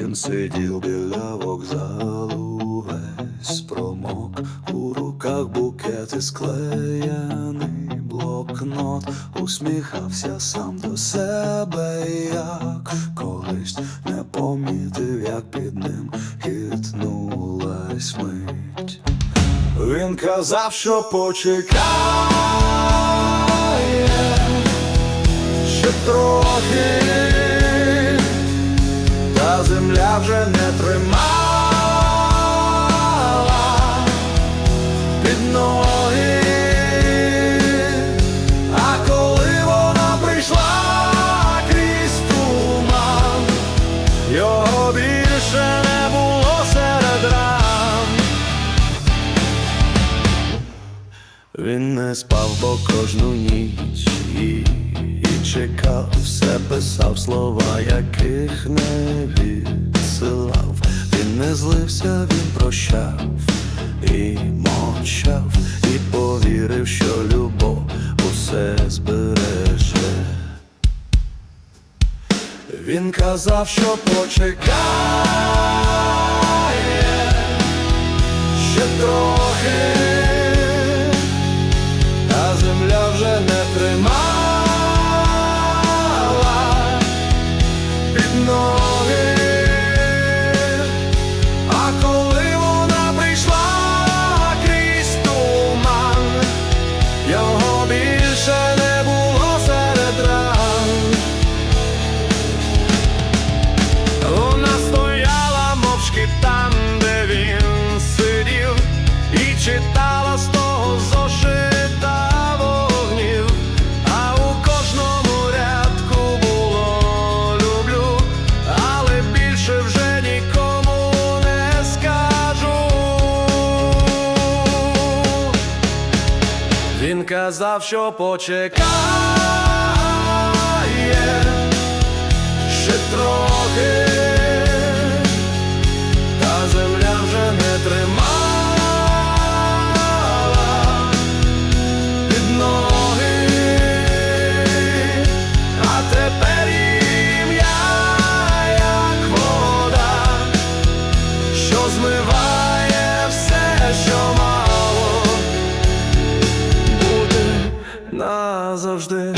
Він сидів біля вокзалу, весь промок, у руках букет і склеєний блокнот, усміхався сам до себе, як колись не помітив, як під ним хитнулась мить. Він казав, що почекає ще трохи, вже не тримала під ноги, а коли вона прийшла крізь туман, його більше не було серед. Він не спав, бо кожну ніч і, чекав, все писав слова, яких не відсилав. Він не злився, він прощав і мовчав, і повірив, що любов усе збереже. Він казав, що почекає ще трохи, казав, що почекає ще трохи, та земля вже не тримала під ноги, а тепер ім'я, як що змиває. назавжди.